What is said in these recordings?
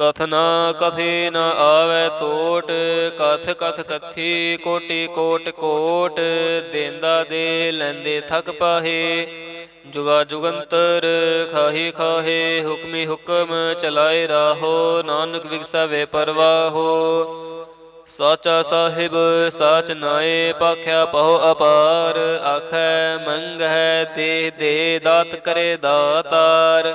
ਕਥਨਾ ਕਥੀ ਨ ਆਵੇ ਤੋਟ, ਕਥ ਕਥ ਕਥੀ ਕੋਟੀ ਕੋਟ ਕੋਟ, ਦੇਂਦਾ ਦੇ ਲੈਂਦੇ ਥਕ ਪਾਹੇ। ਜੁਗਾ ਜੁਗੰਤਰ ਖਾਹੀ ਖਾਹੇ, ਹੁਕਮੀ ਹੁਕਮ ਚਲਾਏ ਰਾਹੋ, ਨਾਨਕ ਵਿਗਸਾਵੇ ਪਰਵਾਹੋ। ਸਾਚਾ ਸਾਹਿਬ, ਸਾਚ ਨਾਏ, ਪਾਖਿਆ ਪਹੁ ਅਪਾਰ, ਆਖੈ ਮੰਗਹਿ ਦੇ ਦੇ ਦਾਤ ਕਰੇ ਦਾਤਾਰ।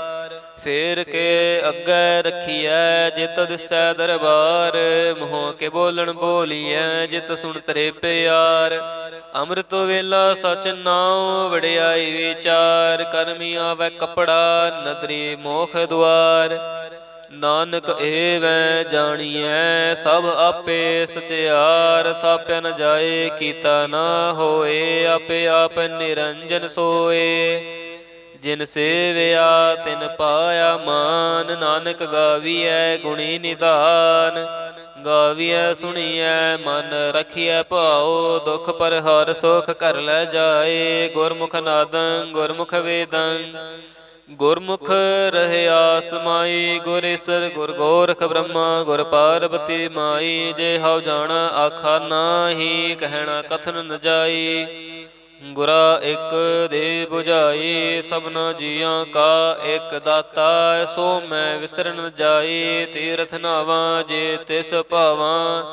ਫੇਰ ਕੇ ਅੱਗੇ ਰੱਖੀਐ ਜਿਤ ਦਿਸੈ ਦਰਬਾਰ, ਮੋਹ ਕੇ ਬੋਲਣ ਬੋਲੀਐ ਜਿਤ ਸੁਣ ਤਰੇ ਪਿਆਰ। ਅੰਮ੍ਰਿਤ ਵੇਲਾ ਸਚ ਨਾਉ ਵਡਿਆਈ ਵਿਚਾਰ ਕਰਮੀ ਆਵੈ ਕਪੜਾ ਨਦਰੀ ਮੋਖ ਦੁਆਰ। ਨਾਨਕ ਏਵੈ ਜਾਣੀਐ ਸਭ ਆਪੇ ਸਚਿਆਰ, ਥਾਪਿਆ ਨ ਜਾਏ ਕੀਤਾ ਨਾ ਹੋਏ, ਆਪੇ ਆਪ ਨਿਰੰਜਨ ਸੋਏ। ਜਿਨ ਸੇਵਿਆ ਤਿਨ ਪਾਇਆ ਮਾਨ, ਨਾਨਕ ਗਾਵੀਐ ਗੁਣੀ ਨਿਧਾਨ ਗਾਵੀਐ ਸੁਣੀਐ, ਮਨ ਰਖੀਐ ਭਾਉ, ਦੁਖ ਪਰ ਹਰ ਸੁਖ ਕਰ ਲੈ ਜਾਏ। ਗੁਰਮੁਖ ਨਾਦੰ, ਗੁਰਮੁਖ ਵੇਦੰ। ਗੁਰਮੁਖ ਰਹਿਆ ਸਮਾਈ ਗੁਰ ਈਸਰ, ਗੁਰ ਗੋਰਖ ਬ੍ਰਹਮਾ, ਗੁਰ ਪਾਰਬਤੀ ਮਾਈ। ਜੇ ਹਉ ਜਾਣਾ, ਆਖਾ ਨਾਹੀ, ਕਹਿਣਾ ਕਥਨ ਨ ਜਾਈ। ਗੁਰਾ ਇੱਕ ਦੇ 부ਝਾਈ ਸਭਨਾ ਜੀਆਂ ਕਾ ਇੱਕ ਦਾਤਾ, ਸੋ ਮੈਂ ਵਿਸਰਨ ਜਾਈ, ਤੀਰਥ ਨਾਵਾਂ ਜੇ ਤਿਸ ਭਾਵਾਂ।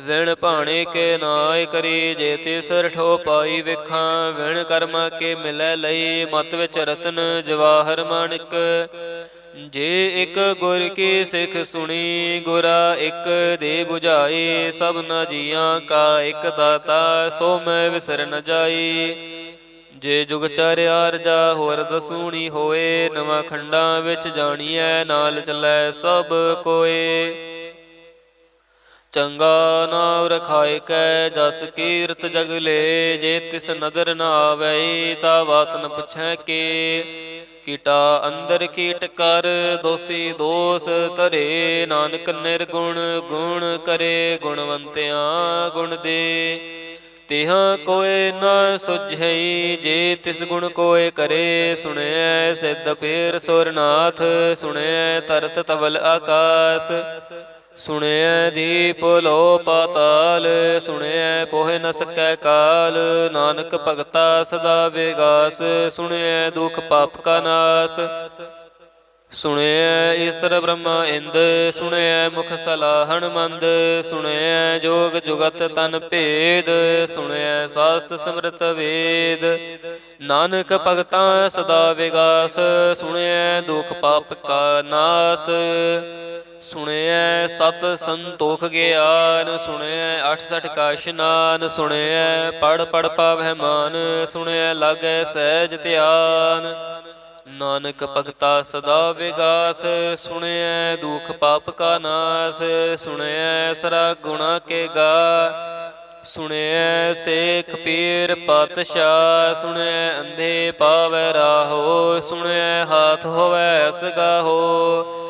ਵਿਣ ਭਾਣੇ ਕੇ ਨਾਇ ਕਰੀ, ਜੇ ਤਿਸ ਰਠੋ ਪਾਈ ਵੇਖਾਂ। ਵਿਣ ਕਰਮਾ ਕੇ ਮਿਲੈ ਲਈ, ਮਤ ਵਿੱਚ ਰਤਨ ਜਵਾਹਰ ਮਾਣਿਕ ਜੇ ਇੱਕ ਗੁਰ ਕੀ ਸਿੱਖ ਸੁਣੀ, ਗੁਰਾ ਇੱਕ ਦੇ 부ਝਾਈ ਸਭਨਾ ਜੀਆਂ ਕਾ ਇੱਕ ਦਾਤਾ, ਸੋ ਮੈਂ ਵਿਸਰ ਨ ਜਾਈ। ਜੇ ਜੁਗ ਚਾਰਿਆਰ ਜਾ ਹੋਰ ਦਸੂਣੀ ਹੋਏ, ਨਵਾਂ ਖੰਡਾਂ ਵਿੱਚ ਜਾਣੀਐ, ਨਾਲ ਚੱਲੈ ਸਭ ਕੋਏ। ਚੰਗਾ ਨਾਮ ਰਖਾਇ ਕੈ, ਜਸ ਕੀਰਤ ਜਗ ਲੇ, ਜੇ ਤਿਸ ਨਦਰ ਨਾ ਆਵੈ, ਤਾ ਬਾਤ ਨ ਪੁੱਛੈ ਕੇ। ਕੀਟਾ, ਅੰਦਰ ਕੀਟ ਕਰ, ਦੋਸੀ ਦੋਸ ਧਰੇ। ਨਾਨਕ ਨਿਰਗੁਣ, ਗੁਣ ਕਰੇ, ਗੁਣਵੰਤਿਆਂ ਗੁਣ ਦੇ। ਤਿਹਾਂ ਕੋਏ ਨਾ ਸੁਝਈ, ਜੇ ਤਿਸ ਗੁਣ ਕੋਏ ਕਰੇ, ਸੁਣਿਐ ਸਿੱਧ ਫੇਰ ਸੁਰਨਾਥ, ਸੁਣਿਐ ਤਰਤ ਤਵਲ ਆਕਾਸ। ਸੁਣਿਐ ਦੀਪ ਲੋ ਪਾਤਾਲ, ਸੁਣਿਐ ਪੋਹਿ ਨ ਸਕੈ ਕਾਲ। ਨਾਨਕ ਭਗਤਾ ਸਦਾ ਵਿਗਾਸ, ਸੁਣਿਐ ਦੁਖ ਪਾਪ ਕਾ ਨਾਸ। ਸੁਣਿਐ ਈਸਰ ਬ੍ਰਹਮਾ ਇੰਦ, ਸੁਣਿਐ ਮੁਖ ਸਲਾਹਣ ਮੰਦ। ਸੁਣਿਐ ਜੋਗ ਜੁਗਤ ਤਨ ਭੇਦ, ਸੁਣਿਐ ਸਾਸਤ ਸਮਰਤ ਵੇਦ। ਨਾਨਕ ਭਗਤਾ ਸਦਾ ਵਿਗਾਸ, ਸੁਣਿਐ ਦੁਖ ਪਾਪ ਕਾ ਨਾਸ। ਸੁਣਿਐ ਸਤ ਸੰਤੋਖ ਗਿਆਨ, ਸੁਣਿਐ 68 ਕਾ ਇਸ਼ਨਾਨ ਸੁਣਿਐ ਪੜ ਪੜ ਪਾਵਹਿ ਮਾਨ, ਸੁਣਿਐ ਲਾਗੈ ਸਹਿਜ ਧਿਆਨ। ਨਾਨਕ ਭਗਤਾ ਸਦਾ ਵਿਗਾਸ, ਸੁਣਿਐ ਦੁਖ ਪਾਪ ਕਾ ਨਾਸ, ਸੁਣਿਐ ਸਰਾ ਗੁਣਾ ਕੇ ਗਾ। ਸੁਣਿਐ ਸੇਖ ਪੀਰ ਪਾਤਸ਼ਾਹ, ਸੁਣਿਐ ਅੰਧੇ ਪਾਵੈ ਰਾਹੋ, ਸੁਣਿਐ ਹਾਥ ਹੋਵੈ ਅਸਗਾਹੋ।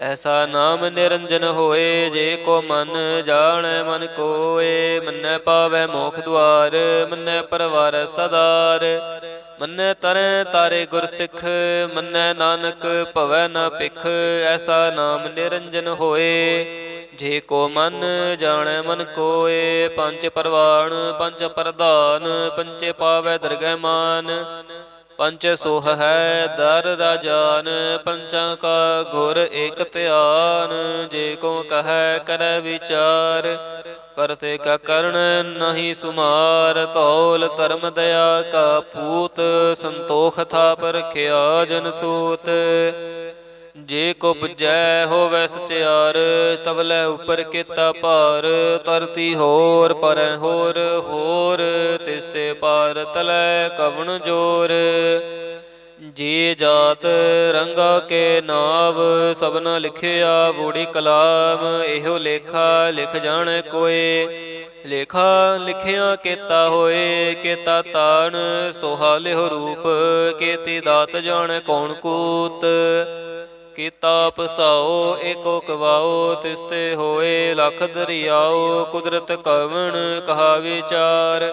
ਐਸਾ ਨਾਮ ਨਿਰੰਜਨ ਹੋਏ ਜੇ ਕੋ ਮਨ ਜਾਣੈ ਮਨ ਕੋਏ, ਮੰਨੈ ਪਾਵੈ ਮੋਖ ਦੁਆਰ, ਮੰਨੈ ਪਰਵਾਰ ਸਦਾਰ। ਮੰਨੈ ਤਰੈ ਤਾਰੇ ਗੁਰ ਸਿੱਖ, ਮੰਨੈ ਨਾਨਕ ਭਵੈ ਨਾ ਪਿਖ ਐਸਾ ਨਾਮ ਨਿਰੰਜਨ ਹੋਏ। ਜੇ ਕੋ ਮਨ ਜਾਣੈ ਮਨ ਕੋਏ, ਪੰਜ ਪਰਵਾਣ, ਪੰਜ ਪ੍ਰਧਾਨ ਪੰਚੇ ਪਾਵੈ ਦਰਗਹਿ ਮਾਨ। ਪੰਚ ਸੋਹ ਹੈ, ਦਰ ਰਾਜਾਨ, ਪੰਚਾਂ ਕਾ ਗੁਰ ਏਕ ਧਿਆਨ, ਜੇ ਕੋ ਕਹੈ ਕਰੈ ਵਿਚਾਰ ਕਰਤੇ ਕਾ ਕਰਨ ਨਹੀਂ ਸੁਮਾਰ, ਧੌਲ ਧਰਮ ਦਇਆ ਕਾ ਪੂਤ, ਸੰਤੋਖ ਥਾਪ ਰਖਿਆ ਜਨ ਸੂਤ। ਜੇ ਕੋ 부ਜੈ ਹੋਵੈ ਸਚਿਆਰ, ਤਵਲੇ ਉਪਰ ਕੀਤਾ ਭਾਰ ਤਰਤੀ ਹੋਰ ਪਰੈ ਹੋਰ ਹੋਰ ਤਿਸ ਤੇ ਤਲੈ ਕਵਣ ਜੋਰ। ਜੀ ਜਾਤ ਰੰਗਾ ਕੇ ਨਾਵ, ਸਭਨਾ ਲਿਖਿਆ ਬੂੜੀ ਕਲਾਮ। ਇਹੋ ਲੇਖਾ ਲਿਖ ਜਾਣੈ ਕੋਏ। ਲੇਖਾ ਲਿਖਿਆ ਕੀਤਾ ਹੋਏ, ਕੀਤਾ ਤਾਣ। ਸੋਹਾ ਲਿਹੁ ਰੂਪ, ਕੀਤੀ ਦਾਤ ਜਾਣ ਕੌਣ ਕੂਤ। ਕੀਤਾ ਪਸਾਓ, ਏਕੋ ਕਵਾਓ, ਤਿਸਤੇ ਹੋਏ, ਲਖ ਦਰਿਆਓ, ਕੁਦਰਤ ਕਵਣ ਕਹਾ ਵਿਚਾਰ।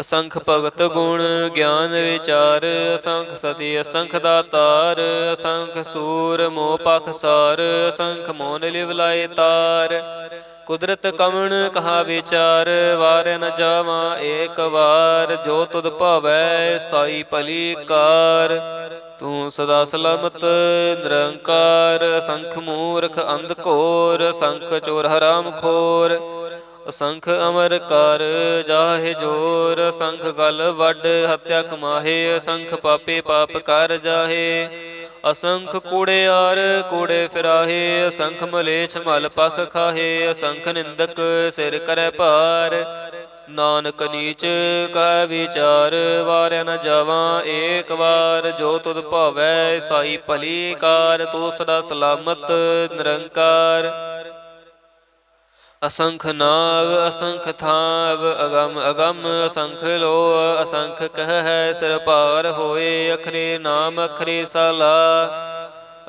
ਅਸੰਖ ਭਗਤ ਗੁਣ ਗਿਆਨ ਵਿਚਾਰ, ਅਸੰਖ ਸਤੀ, ਅਸੰਖ ਦਾਤਾਰ, ਅਸੰਖ ਸੂਰ ਮੋਹ ਪਖ ਸਾਰ, ਅਸੰਖ ਮੋਨ ਲਿਵ ਲਾਏ ਤਾਰ। ਕੁਦਰਤ ਕਵਣ ਕਹਾ ਵਿਚਾਰ, ਵਾਰ ਨ ਜਾਵਾਂ ਏਕ ਵਾਰ, ਜੋ ਤੁਧ ਭਾਵੈ ਸਾਈ ਭਲੀ ਕਾਰ। ਤੂੰ ਸਦਾ ਸਲਾਮਤ, ਨਿਰੰਕਾਰ ਸੰਖ ਮੂਰਖ ਅੰਧ ਘੋਰ ਸੰਖ ਚੋਰ ਹਰਾਮ ਖੋਰ। ਅਸੰਖ ਅਮਰ ਕਰ ਜਾਹੇ ਜੋਰ ਅਸੰਖ ਗਲ ਵੱਡ ਹੱਤਿਆ ਕਮਾਹੇ ਅਸੰਖ ਪਾਪੇ ਪਾਪ ਕਰ ਜਾਹੇ। ਅਸੰਖ ਕੂੜੇ ਆਰ ਕੂੜੇ ਫਿਰਾਹੇ, ਅਸੰਖ ਮਲੇਛ ਮਲ ਪਖ ਖਾਹੇ, ਅਸੰਖ ਨਿੰਦਕ ਸਿਰ ਕਰੈ ਭਾਰ। ਨਾਨਕ ਨੀਚ ਕਾ ਵਿਚਾਰ, ਵਾਰਿਆ ਨ ਜਾਵਾਂ ਏਕ ਵਾਰ। ਜੋ ਤੁਧ ਭਾਵੈ, ਸਾਈ ਭਲੀ ਕਾਰ, ਤੂੰ ਸਦਾ ਸਲਾਮਤ ਨਿਰੰਕਾਰ। ਅਸੰਖ ਨਾਵ, ਅਸੰਖ ਥਾਵ, ਅਗਮ ਅਗਮ ਅਸੰਖ ਲੋ ਅਸੰਖ ਕਹ ਹੈ ਸਿਰ ਭਾਰ ਹੋਏ, ਅਖਰੇ ਨਾਮ, ਅਖਰੇ ਸਾਲਾ।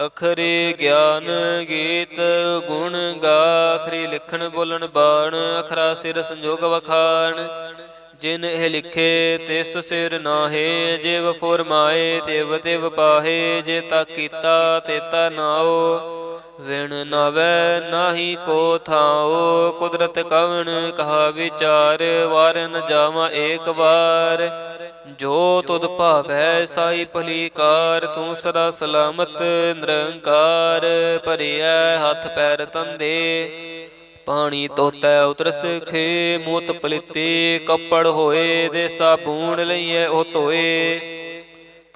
ਅਖਰੇ ਗਿਆਨ ਗੀਤ ਗੁਣ ਗਾ, ਅਖਰੀ ਲਿਖਣ ਬੋਲਣ ਬਾਣ, ਅਖਰਾ ਸਿਰ ਸੰਜੋਗ ਵਖਾਣ। ਜਿਨ ਇਹ ਲਿਖੇ ਤਿਸ ਸਿਰ ਨਾਹੇ, ਜਿਵ ਫੁਰਮਾਏ, ਤਿਵ ਤਿਵ ਪਾਹੇ, ਜੇ ਤਾ ਕੀਤਾ, ਤੇ ਤੇਤਾ ਨਾਓ। ਵਿਣ ਨਵੈ ਨਾਹੀ ਕੋ ਥਾਓ ਕੁਦਰਤ ਕਵਣ ਕਹਾ ਵਿਚਾਰ ਵਾਰ ਨ ਜਾਵਾਂ ਏਕ ਵਾਰ। ਜੋ ਤੁਧ ਭਾਵੈ ਸਾਈ ਭਲੀਕਾਰ, ਤੂੰ ਸਦਾ ਸਲਾਮਤ ਨਿਰੰਕਾਰ। ਭਰਿਐ ਹੱਥ ਪੈਰ ਤੰਦੇ, ਪਾਣੀ ਤੋਤੈ ਉਤਰ ਸਖੇ ਮੂਤ ਪਲਿਤੇ, ਕੱਪੜ ਹੋਏ ਦੇ ਸਾਬੂਣ ਲਈਐ ਉਹ ਧੋਏ।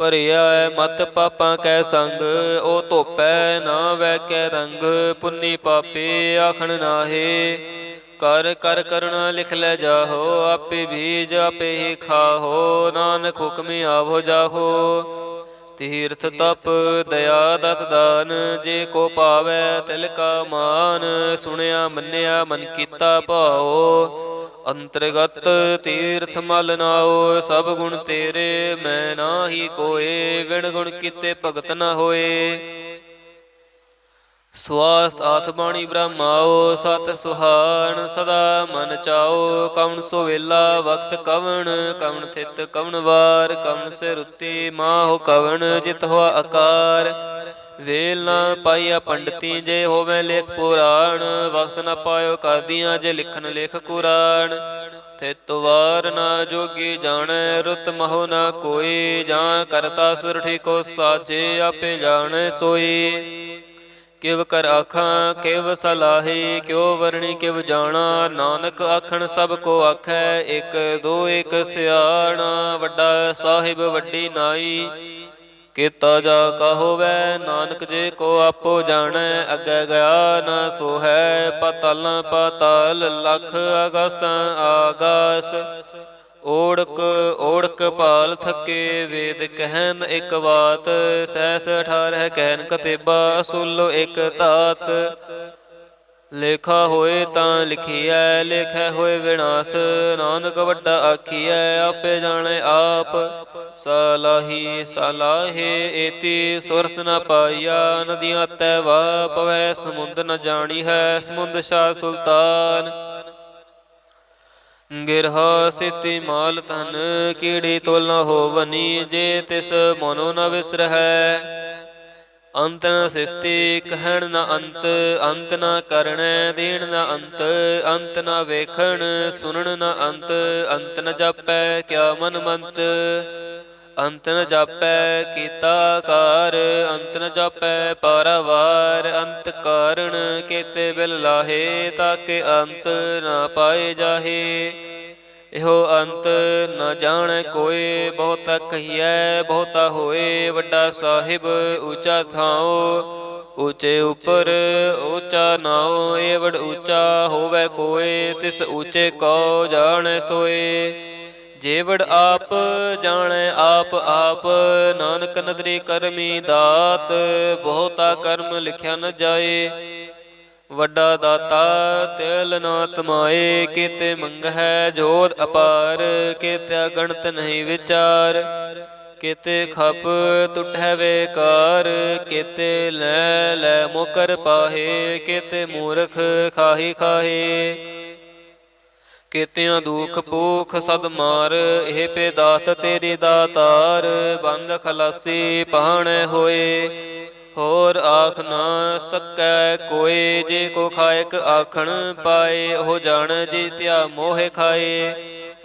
ਭਰਿਆ ਮਤ ਪਾਪਾਂ ਕੈ ਸੰਗ, ਉਹ ਧੋਪੈ ਨਾ ਵੈ ਕੈ ਰੰਗ, ਪੁੰਨੀ ਪਾਪੇ ਆਖਣ ਨਾਹੇ। ਕਰ ਕਰ ਕਰਣਾ ਲਿਖ ਲੈ ਜਾਹੋ, ਆਪੇ ਬੀਜ ਆਪੇ ਹੀ ਖਾਹੋ, ਨਾਨਕ ਹੁਕਮੇ ਆਵੋ ਜਾਹੋ। ਤੀਰਥ ਤਪ, ਦਇਆ ਦਤ ਦਾਨ, ਜੇ ਕੋ ਪਾਵੈ ਤਿਲ ਕਾ ਮਾਨ, ਸੁਣਿਆ ਮੰਨਿਆ ਮਨ ਕੀਤਾ ਭਾਓ। ਅੰਤਰਗਤ ਤੀਰਥ ਮਲ ਨਾਉ ਸਭ ਗੁਣ ਤੇਰੇ, ਮੈਂ ਨਾਹੀ ਕੋਏ, ਵਿਣ ਗੁਣ ਕੀਤੇ ਭਗਤ ਨਾ ਹੋਏ। ਸਵਾਸਤ ਆਥ ਬਾਣੀ ਬ੍ਰਹਮਾਓ ਸਤ ਸੁਹਾਣ ਸਦਾ ਮਨ ਚਾਓ। ਕਵਣ ਸੋ ਵੇਲਾ, ਵਕਤ ਕਵਣ ਕਵਣ ਥਿਤ ਕਵਣ ਵਾਰ, ਕਵਣ ਸੇ ਰੁੱਤੀ ਮਾਹੁ ਕਵਣ, ਜਿਤ ਹੋਆ ਆਕਾਰ ਵੇਲ ਨਾ ਪਾਈਆ ਪੰਡਤੀ, ਜੇ ਹੋਵੇ ਲੇਖ ਪੁਰਾਣ, ਵਕਤ ਨਾ ਪਾਇਓ ਕਰਦੀਆਂ ਜੇ ਲਿਖਣ ਲੇਖ ਕੁਰਾਨ। ਤੇ ਤਵਾਰ ਨਾ ਜੋਗੀ ਜਾਣੈ, ਰੁਤ ਮਹੁ ਨਾ ਕੋਈ, ਜਾਂ ਕਰਤਾ ਸੁਰਠੀ ਕੋ ਸਾਜੇ, ਆਪੇ ਜਾਣੈ ਸੋਈ। ਕਿਵ ਕਰ ਆਖਾਂ, ਕਿਵ ਸਲਾਹੀ, ਕਿਉ ਵਰਣੀ, ਕਿਵ ਜਾਣਾ, ਨਾਨਕ ਆਖਣ ਸਭ ਕੋ ਆਖੈ, ਇਕ ਦੋ ਇਕ ਸਿਆਣਾ, ਵੱਡਾ ਸਾਹਿਬ ਵੱਡੀ ਨਾਈ। ਕੀਤਾ ਜਾ ਕਹੋਵੈ, ਨਾਨਕ ਜੇ ਕੋ ਆਪੋ ਜਾਣੈ, ਅੱਗੇ ਗਿਆ ਨਾ ਸੋ ਹੈ ਪਤਲ ਪਤਲ ਲਖ ਅਗਾਸਾਂ ਆਗਾਸ। ਓੜਕ ਓੜਕ ਪਾਲ ਥਕੇ ਵੇਦ ਕਹਿਨ ਇੱਕ ਬਾਤ, ਸਹਿਸ 18 ਕਹਿਨ ਕਤੇਬਾ ਸੁਲੋ ਇੱਕ ਤਾਤ। ਲੇਖਾ ਹੋਏ ਤਾਂ ਲਿਖੀਐ, ਲੇਖੈ ਹੋਏ ਵਿਨਾਸ਼। ਨਾਨਕ ਵੱਡਾ ਆਖੀਐ, ਆਪੇ ਜਾਣੇ ਆਪ। ਸਲਾਹੀ, ਸਲਾਹੇ, ਏਤੀ ਸੁਰਤ ਨ ਪਾਈਆ। ਨਦੀਆਂ ਤੈ ਵਾ ਪਵੈ ਸਮੁੰਦ ਨ ਜਾਣੀ ਹੈ ਸਮੁੰਦ ਸ਼ਾ ਸੁਲਤਾਨ। ਗਿਰਹਾ ਸਿਤੀ ਮਾਲ ਤਨ ਕੀੜੀ ਤੋਲ ਨ ਹੋਵਨੀ, ਜੇ ਤਿਸ ਮਨੋ ਨ ਵਿਸਰਹਿ। ਅੰਤ ਨ ਸਿਸਤੀ ਕਹਿਣ ਨ ਅੰਤ ਅੰਤ ਨ ਕਰਣੈ ਦੇਣ ਨ ਅੰਤ ਅੰਤ ਨ ਵੇਖਣ, ਸੁਣਨ ਨ ਅੰਤ ਅੰਤ ਨ ਜਾਪੈ, ਕਿਆ ਮਨ ਮੰਤ। ਅੰਤ ਨ ਜਾਪੈ, ਕੀਤਾ ਕਾਰ, ਅੰਤ ਨ ਜਾਪੈ, ਪਰਵਾਰ, ਅੰਤ ਕਾਰਣ, ਕੇਤੇ ਬਿਲ ਲਾਹੇ ਤਾਕੇ ਅੰਤ ਨ ਪਾਏ ਜਾਹੇ। ਇਹੋ ਅੰਤ ਨ ਜਾਣੈ ਕੋਏ, ਬਹੁਤਾ ਕਹੀਐ, ਬਹੁਤਾ ਹੋਏ, ਵੱਡਾ ਸਾਹਿਬ ਉੱਚਾ ਥਾਉ। ਉੱਚੇ ਉਪਰ ਉੱਚਾ ਨਾਉ ਏਵੜ ਉੱਚਾ ਹੋਵੇ ਕੋਏ, ਤਿਸ ਉੱਚੇ ਕੋ ਜਾਣੈ ਸੋਏ। ਜੇਵੜ ਆਪ ਜਾਣੈ, ਆਪ ਆਪ ਨਾਨਕ ਨਦਰੀ ਕਰਮੀ ਦਾਤ, ਬਹੁਤਾ ਕਰਮ ਲਿਖਿਆ ਨ ਜਾਏ। ਵੱਡਾ ਦਾਤਾ, ਤਿਲ ਨਾ ਤਮਾਏ ਕੀਤੇ ਮੰਗਹਿ ਜੋਤ ਅਪਾਰ, ਕੀਤੇ ਗਣਤ ਨਹੀਂ ਵਿਚਾਰ, ਕਿਤੇ ਖਪ ਟੁੱਟੈ ਵੇਕਾਰ, ਕਿਤੇ ਲੈ ਲੈ ਮੁਕਰ ਪਾਹੇ, ਕਿਤੇ ਮੂਰਖ ਖਾਹੀ ਖਾਹੇ, ਕੀਤਿਆਂ ਦੁਖ ਭੂਖ ਸਦ ਮਾਰ, ਇਹ ਪੇ ਦਾਤ ਤੇਰੀ ਦਾਤਾਰ ਬੰਦ ਖਲਾਸੀ ਪਹਣੇ ਹੋਏ। ਹੋਰ ਆਖ ਨਾ ਸਕੈ ਕੋਈ ਜੇ ਕੋ ਖਾਇਕ ਆਖਣ ਪਾਏ, ਉਹ ਜਾਣ ਜੀਤਿਆ ਮੋਹਿ ਖਾਏ।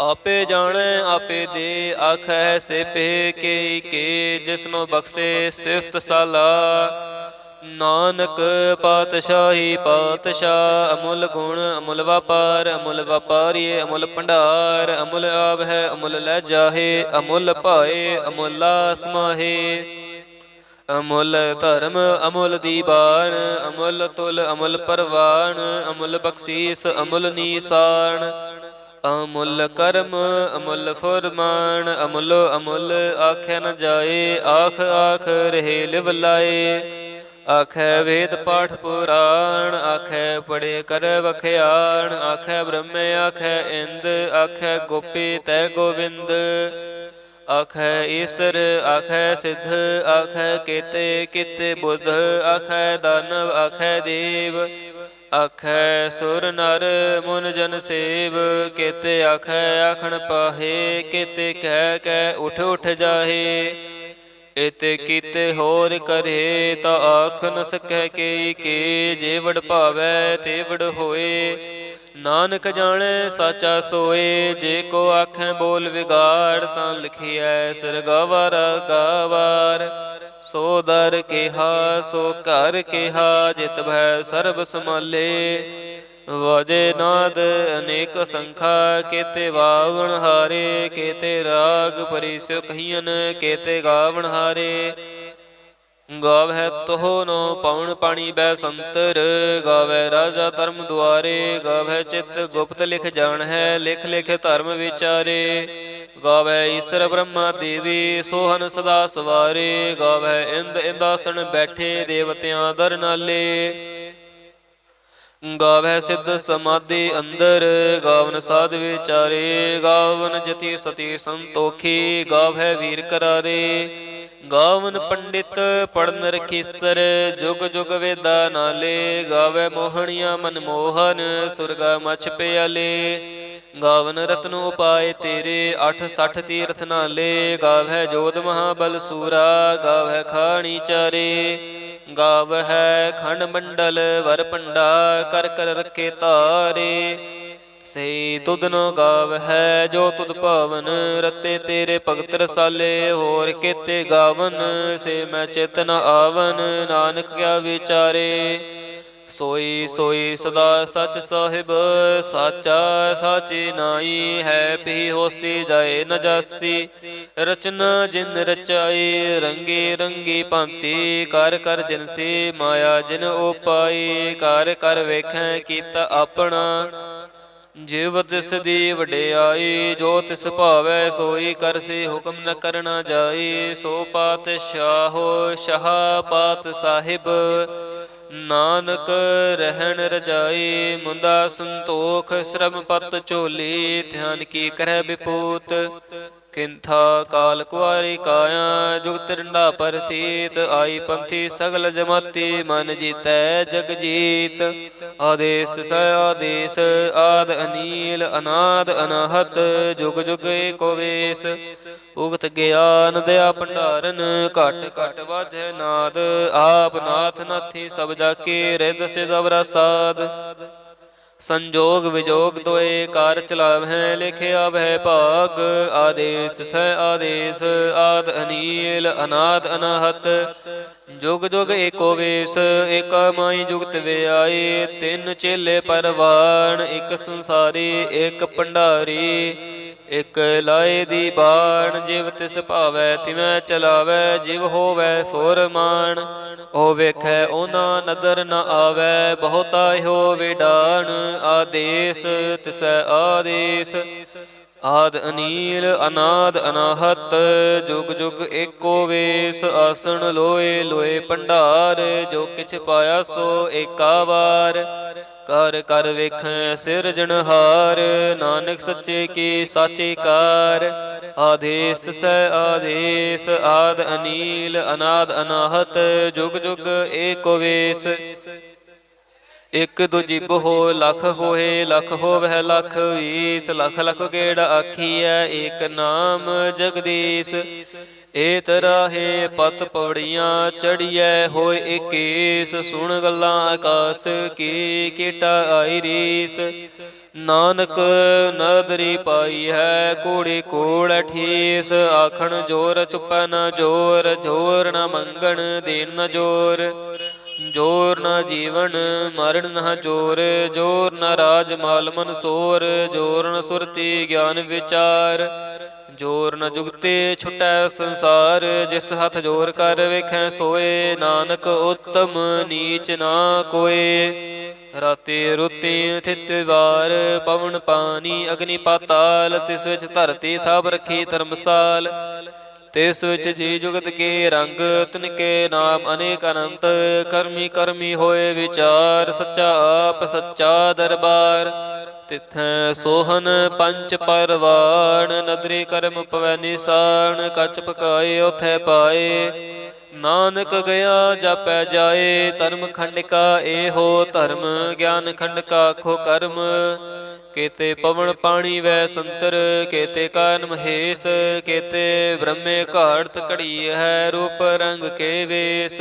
ਆਪੇ ਜਾਣੈ, ਆਪੇ ਦੇ ਆਖੈ ਸੇ ਪੇ ਕੇ ਕੇ, ਜਿਸਨੋ ਬਖਸ਼ੇ ਸਿਫਤ ਸਾਲਾ। ਨਾਨਕ ਪਾਤਸ਼ਾਹੀ ਪਾਤਸ਼ਾਹ, ਅਮੁੱਲ ਗੁਣ, ਅਮੁੱਲ ਵਪਾਰ, ਅਮੁੱਲ ਵਪਾਰੀਏ, ਅਮੁੱਲ ਭੰਡਾਰ, ਅਮੁੱਲ ਆਵ ਹੈ ਅਮੁੱਲ ਲੈ ਜਾਹੇ, ਅਮੁੱਲ ਭਾਏ, ਅਮੁੱਲਾ ਸਮਾਹੇ ਅਮੁੱਲ ਧਰਮ ਅਮੁੱਲ ਦੀਵਾਨ ਅਮੁੱਲ ਤੁਲ ਅਮੁੱਲ ਪਰਵਾਨ ਅਮੁੱਲ ਬਖਸ਼ੀਸ ਅਮੁੱਲ ਨੀਸਾਨ ਅਮੁੱਲ ਕਰਮ ਅਮੁੱਲ ਫੁਰਮਾਨ, ਅਮੁੱਲ ਅਮੁੱਲ ਆਖਿਆ ਨ ਜਾਏ, ਆਖ ਆਖ ਰਹੇ ਲਿਵ ਲਾਏ। ਆਖੈ ਵੇਦ ਪਾਠ ਪੁਰਾਣ, ਆਖੈ ਪੜੇ ਕਰ ਵਖਿਆਣ, ਆਖੈ ਬ੍ਰਹਮੇ, ਆਖੈ ਇੰਦ, ਆਖੈ ਗੋਪੀ ਤੈ ਗੋਵਿੰਦ। ਆਖੈ ਈਸਰ ਆਖੈ ਸਿੱਧ ਆਖੈ ਕੀਤੇ ਕੀਤੇ ਬੁੱਧ ਆਖੈ ਦਾਨਵ ਆਖੈ ਦੇਵ, ਅਖੈ ਸੁਰ ਨਰ ਮੁਨ ਜਨ ਸੇਵ, ਕੀਤੇ ਆਖੈ ਆਖਣ ਪਾਹੇ, ਕੀਤੇ ਕਹਿ ਕਹਿ ਉਠ ਉਠ ਜਾਹੇ। ਇਤੇ ਕੀਤੇ ਹੋਰ ਕਰੇ ਤਾ ਆਖ ਨ ਸਕੈ ਕੇ ਕੇ ਜੇ ਵਡ ਭਾਵੈ ਤੇ ਵਡ ਹੋਏ। ਨਾਨਕ ਜਾਣੈ, ਸਾਚਾ ਸੋਏ, ਜੇ ਕੋ ਆਖੈ ਬੋਲ ਵਿਗਾੜ, ਤਾਂ ਲਿਖਿਐ ਸਰਗਾਵਰ ਗਾਵਾਰ ਸੋ ਦਰ ਕਿਹਾ, ਸੋ ਘਰ ਕਿਹਾ, ਜਿਤ ਭੈ ਸਰਬ ਸਮਾਲੇ ਵਜੇ ਨਾਦ, ਅਨੇਕ ਸੰਖਾ, ਕੇਤੇ ਵਾਵਣ ਹਾਰੇ, ਕੇਤੇ ਰਾਗ ਪਰਿਸਿਓ ਕਹੀਨ ਕੇਤੇ ਗਾਵਣ ਹਾਰੇ। ਗਾਵਹਿ ਤੋਹ ਨੋ ਪਵਨ ਪਾਣੀ ਬੈ ਸੰਤਰ ਗਾਵੈ ਰਾਜਾ ਧਰਮ ਦੁਆਰੇ ਗਾਵੈ ਚਿਤ ਗੁਪਤ ਲਿਖ ਜਾਣ ਹੈ ਲਿਖ ਲਿਖ ਧਰਮ ਵਿਚਾਰੇ। ਗਾਵੈ ਈਸ਼ਰ ਬ੍ਰਹਮਾ ਦੇਵੀ, ਸੋਹਨ ਸਦਾ ਸਵਾਰੇ। ਗਾਵੈ ਇੰਦ ਇੰਦਾਸਣ ਬੈਠੇ ਦੇਵਤਿਆਂ ਦਰਨਾਲੇ ਗਾਵੈ ਸਿੱਧ ਸਮਾਧੀ ਅੰਦਰ, ਗਾਵਨ ਸਾਧ ਵਿਚਾਰੇ। ਗਾਵਨ ਜਤੀ ਸਤੀ ਸੰਤੋਖੀ ਗਾਵੈ ਵੀਰ ਕਰਾਰੇ। ਗਾਵਨ ਪੰਡਿਤ ਪੜਨ ਰਖੀਸਰ, ਜੁਗ ਜੁਗ ਵੇਦਾ ਨਾਲੇ, ਗਾਵੈ ਮੋਹਣੀਆਂ ਮਨਮੋਹਨ ਸੁਰਗਾ ਮਛ ਪਿਆਲੇ। ਗਾਵਨ ਰਤਨ ਉਪਾਏ ਤੇਰੇ 860 ਤੀਰਥ ਨਾਲੇ, ਗਾਵੈ ਜੋਤ ਮਹਾਬਲ ਸੂਰਾ, ਗਾਵੈ ਖਾਣੀ ਚਾਰੇ। ਗਾਵ ਹੈ ਖੰਡ ਮੰਡਲ, ਵਰ ਪੰਡਾ, ਕਰ ਕਰ ਰਖੇ ਤਾਰੇ। ਸੇ ਤੁਧਨੋ ਗਾਵ ਹੈ ਜੋ ਤੁਧ ਭਾਵਨ, ਰਤੇ ਤੇਰੇ ਭਗਤ ਰਸਾਲੇ, ਹੋਰ ਕੀਤੇ ਗਾਵਨ, ਸੇ ਮੈਂ ਚੇਤਨ ਆਵਨ, ਨਾਨਕ ਕਿਆ ਵਿਚਾਰੇ। ਸੋਈ ਸੋਈ ਸਦਾ ਸਚ ਸਾਹਿਬ, ਸਾਚਾ ਸਾਚੀ ਨਾਈ ਹੈ ਪੀ ਹੋਸੀ ਜਾਏ ਨਜਾਸੀ ਜਾਸੀ। ਰਚਨਾ ਜਿਨ ਰਚਾਈ, ਰੰਗੇ ਰੰਗੀ ਭਾਂਤੀ, ਕਰ ਕਰ ਜਿਨਸੀ ਮਾਇਆ ਜਿਨ ਉਪਾਈ, ਕਰ ਕਰ ਵੇਖੈ ਕੀਤਾ ਆਪਣਾ। ਜਿਵ ਤਿਸ ਦੀ ਵਡਿਆਈ, ਜੋ ਤਿਸ ਭਾਵੈ ਸੋਈ ਕਰਸੀ ਹੁਕਮ ਨ ਕਰਨਾ ਜਾਈ। ਸੋ ਪਾਤਸ਼ਾਹੋ, ਸ਼ਾਹ ਪਾਤ ਸਾਹਿਬ, ਨਾਨਕ ਰਹਿਣ ਰਜਾਈ। ਮੁੰਦਾ ਸੰਤੋਖ, ਸ਼ਰਮ ਪਤ ਝੋਲੀ, ਧਿਆਨ ਕੀ ਕਰੈ ਬਿਪੂਤ। ਕਿੰਥਾ ਕਾਲ ਕੁਆਰੀ ਕਾਇਆ ਜੁਗਤ ਰੰਡਾ ਪਰਤੀਤ, ਆਈ ਪੰਥੀ ਸਗਲ ਜਮਾਤੀ, ਮਨ ਜੀਤੈ ਜਗ ਜੀਤ। ਆਦੇਸ ਸ ਆਦੇਸ, ਆਦ ਅਨੀਲ, ਅਨਾਦ ਅਨਾਹਤ, ਜੁਗ ਜੁਗ ਏਕੋ ਵੇਸ। ਉਗਤ ਗਿਆਨ ਦਇਆ ਭੰਡਾਰਨ, ਘਟ ਘਟ ਵਾਜੈ ਨਾਦ। ਆਪ ਨਾਥ ਨਾਥੀ ਸਭ ਜਾ ਕੇ ਰਿਦ ਸਿਦਵਰਾ ਸਾਦ ਸੰਜੋਗ ਵਿਜੋਗ ਦੋਏ ਕਾਰ ਚਲਾਵਹਿ, ਲਿਖਿਆ ਵਹਿ ਭਾਗ, ਆਦੇਸ ਸੈ ਆਦੇਸ, ਆਦ ਅਨੀਲ, ਅਨਾਦ ਅਨਾਹਤ। ਜੁਗ ਜੁਗ ਏਕੋ ਵੇਸ, ਏਕ ਮਾਈ ਜੁਗਤ ਵਿਆਈ ਤਿੰਨ ਚੇਲੇ ਪਰਵਾਨ ਇੱਕ ਸੰਸਾਰੀ, ਇੱਕ ਭੰਡਾਰੀ। ਇਕ ਲਾਏ ਦੀ ਬਾਣ, ਜਿਵ ਤਿਸ ਭਾਵੈ ਤਿਵੈ ਚਲਾਵੈ, ਜਿਵ ਹੋਵੈ ਫੋਰਮਾਨ ਉਹ ਵੇਖੈ ਉਹਨਾਂ ਨਦਰ ਨ ਆਵੈ, ਬਹੁਤਾ ਹੋ ਵਿਡਾਣ। ਆਦੇਸ ਤਿਸੈ ਆਦੇਸ, ਆਦ ਅਨੀਲ, ਅਨਾਦ ਅਨਾਹਤ। ਜੁਗ ਜੁਗ ਏਕੋ ਵੇਸ, ਆਸਣ ਲੋਏ ਲੋਏ ਭੰਡਾਰ। ਜੋ ਕਿਛ ਪਾਇਆ ਸੋ ਏਕਾ ਵਾਰ। ਕਰ ਕਰ ਵੇਖੈ ਸਿਰਜਣਹਾਰ ਨਾਨਕ ਸੱਚੇ ਕੀ ਸਾਚੇ ਕਾਰ। ਆਦੇਸ ਸੈ ਆਦੇਸ, ਆਦ ਅਨੀਲ, ਅਨਾਦ ਅਨਾਹਤ, ਜੁਗ ਜੁਗ ਏਕੋ ਵੇਸ। ਇਕ ਦੋ ਜਿਬ ਹੋ ਲਖ ਹੋਏ, ਲਖ ਹੋਵਹਿ ਲਖ ਵੀਸ। ਲਖ ਲਖ ਗੇੜ ਆਖੀਐ, ਏਕ ਨਾਮ ਜਗਦੀਸ਼। ਏ ਤਰਾਹੇ ਪਤ ਪਵੜੀਆਂ ਚੜੀਐ ਹੋਏ ਏਕੇਸ, ਸੁਣ ਗੱਲਾਂ ਆਕਾਸ ਕੀ ਕੀਟਾ ਆਈ ਰੀਸ। ਨਾਨਕ ਨਦਰੀ ਪਾਈ ਹੈ ਕੋੜੇ ਕੋੜ ਠੀਸ, ਆਖਣ ਜੋਰ ਚੁੱਪੈ ਨਾ ਜੋਰ ਜੋਰ ਨਾ ਮੰਗਣ ਦੇਣ ਨਾ ਜੋਰ। ਜੋਰ ਨਾ ਜੀਵਨ ਮਰਨ ਨਾ ਜੋਰ ਜੋਰ ਨਾ ਰਾਜ ਮਾਲ ਮਨ ਸੋਰ, ਜੋਰ ਨਾ ਸੁਰਤੀ ਗਿਆਨ ਵਿਚਾਰ। ਜੋਰ ਨ ਜੁਗਤੇ ਛੁਟੈ ਸੰਸਾਰ, ਜਿਸ ਹੱਥ ਜੋਰ ਕਰ ਵੇਖੈ ਸੋਏ, ਨਾਨਕ ਉਤਮ ਨੀਚ ਨਾ ਕੋਏ। ਰਾਤੇ ਰੁੱਤੇ ਥਿਤ ਵਾਰ, ਪਵਨ ਪਾਣੀ ਅਗਨੀ ਪਾਤਾਲ, ਤਿਸ ਵਿੱਚ ਧਰਤੀ ਥਾਪ ਰੱਖੀ ਧਰਮਸਾਲ। ਤਿਸ ਵਿੱਚ ਜੀ ਜੁਗਤ ਕੇ ਰੰਗ ਤਿਨਕੇ ਨਾਮ ਅਨੇਕ ਅਨੰਤ, ਕਰਮੀ ਕਰਮੀ ਹੋਏ ਵਿਚਾਰ, ਸੱਚਾ ਆਪ ਸੱਚਾ ਦਰਬਾਰ। ਤਿਥੈ ਸੋਹਨ ਪੰਚ ਪਰਵਾਣ, ਨਦਰੀ ਕਰਮ ਪਵੈ ਨਿਸਾਨ ਕੱਚ ਪਕਾਏ ਉਥੈ ਪਾਏ। ਨਾਨਕ ਗਿਆ ਜਾਪੈ ਜਾਏ, ਧਰਮ ਖੰਡ ਖੰਡਿਕਾ ਏਹੋ ਧਰਮ, ਗਿਆਨ ਖੰਡਕਾ ਖੋ ਕਰਮ। ਕੇਤੇ ਪਵਨ ਪਾਣੀ ਵੈ ਸੰਤਰ, ਕੇਤੇ ਕਾਨ ਮਹੇਸ਼, ਕੇਤੇ ਬ੍ਰਹਮੇ ਘਾੜਤ ਘੜੀ ਹੈ ਰੂਪ ਰੰਗ ਕੇ ਵੇਸ।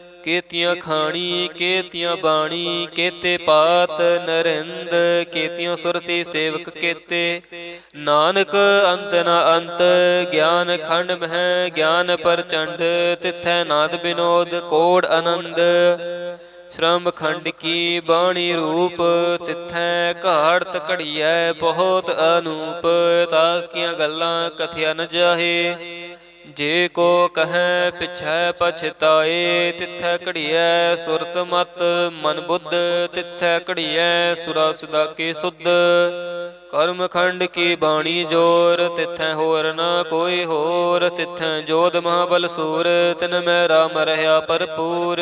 ਕੇਤੀਆਂ ਖਾਣੀ, ਕੇਤੀਆਂ ਬਾਣੀ, ਕੇਤੇ ਪਾਤ ਨਰਿੰਦ, ਕੇਤੀਆਂ ਸੁਰਤੀ ਸੇਵਕ ਕੇਤੇ। ਨਾਨਕ ਅੰਤ ਨਾ ਅੰਤ, ਗਿਆਨ ਖੰਡ ਮਹਿ, ਗਿਆਨ ਪ੍ਰਚੰਡ, ਤਿਥੈ ਨਾਦ ਬਿਨੋਦ, ਕੋੜ ਆਨੰਦ। ਸ਼੍ਰਮ ਖੰਡ ਕੀ ਬਾਣੀ ਰੂਪ, ਤਿੱਥੈ ਘਾੜਤ ਘੜੀਐ ਬਹੁਤ ਅਨੂਪ। ਤਾਕੀਆਂ ਗੱਲਾਂ ਕਥਿਆ ਨ ਜਾਹੇ। ਜੇ ਕੋ ਕਹੈ ਪਿਛੈ ਪਛਤਾਏ, ਤਿੱਥੈ ਘੜੀਐ ਸੁਰਤ ਮਤ, ਮਨ ਬੁੱਧ, ਤਿੱਥੈ ਘੜੀਐ ਸੁਰਾ ਸਦਾ ਕੀ ਸੁਧ। ਕਰਮ ਖੰਡ ਕੀ ਬਾਣੀ ਜੋਰ, ਤਿੱਥੈ ਹੋਰ ਨਾ ਕੋਈ ਹੋਰ, ਤਿੱਥੈ ਜੋਧ ਮਹਾਬਲ ਸੂਰ, ਤਿਨ ਮੈਂ ਰਾਮ ਰਹਾ ਭਰਪੂਰ।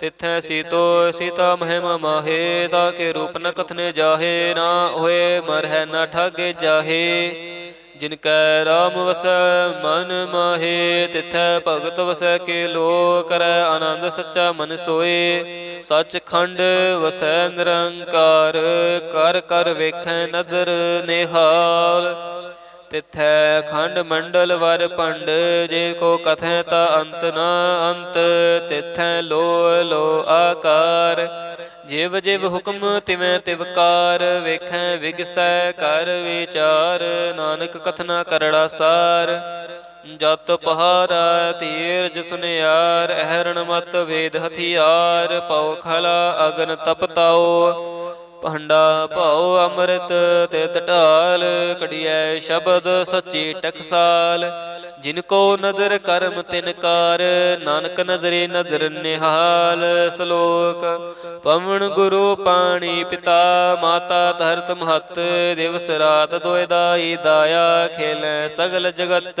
ਤਿੱਥੈ ਸੀਤੋ ਸੀਤਾ ਮਹਿਮਾ ਮਾਹੇ ਤਾਕੇ ਰੂਪ ਨ ਕਥਨੇ ਜਾਹੇ, ਨਾ ਹੋਏ ਮਰਹਿ ਨਾ ਠਾਗੇ ਜਾਹੇ। ਜਿਨ ਕੈ ਰਾਮ ਵਸੈ, ਮਨ ਮਾਹੇ, ਤਿਥੈ ਭਗਤ ਵਸੈ ਕੇ ਲੋ ਕਰੈ ਆਨੰਦ ਸੱਚਾ ਮਨ ਸੋਏ। ਸੱਚ ਖੰਡ ਵਸੈ ਨਿਰੰਕਾਰ, ਕਰ ਕਰ ਵੇਖੈ ਨਦਰ ਨਿਹਾਲ। ਤਿਥੈ ਖੰਡ ਮੰਡਲ ਵਰ ਪੰਡ ਜੇ ਕੋ ਕਥੈ ਤਾ ਅੰਤ ਨਾ ਅੰਤ। ਤਿਥੈ ਲੋ ਲੋ ਆਕਾਰ ਜਿਵ ਜਿਵ ਹੁਕਮ ਤਿਵੇਂ ਤਿਵਕਾਰ ਵੇਖੈ ਵਿਗਸੈ ਕਰ ਵਿਚਾਰ, ਨਾਨਕ ਕਥਨਾ ਕਰੜਾ ਸਾਰ। ਜਤ ਪਹਾਰਾ ਤੀਰਜ ਸੁਨਿਆਰ, ਅਹਰਣ ਮਤ ਵੇਦ ਹਥਿਆਰ, ਪਉ ਖਲਾ ਅਗਨ ਤਪਤਾਓ। ਭੰਡਾ ਭਾਉ ਅੰਮ੍ਰਿਤ ਤੇ ਢਾਲ ਕੜੀਐ ਸ਼ਬਦ ਸੱਚੀ ਟਕਸਾਲ ਜਿਨ ਕੋ ਨਦਰ ਕਰਮ ਤਿਨ ਕਾਰ, ਨਾਨਕ ਨਦਰੇ ਨਦਰ ਨਿਹਾਲ। ਸ਼ਲੋਕ, ਪਵਨ ਗੁਰੂ ਪਾਣੀ ਪਿਤਾ, ਮਾਤਾ ਧਰਤ ਮਹਤ, ਦਿਵਸ ਰਾਤ ਦੋਇ ਦਾਈ ਦਾਇਆ ਖੇਲੇ ਸਗਲ ਜਗਤ।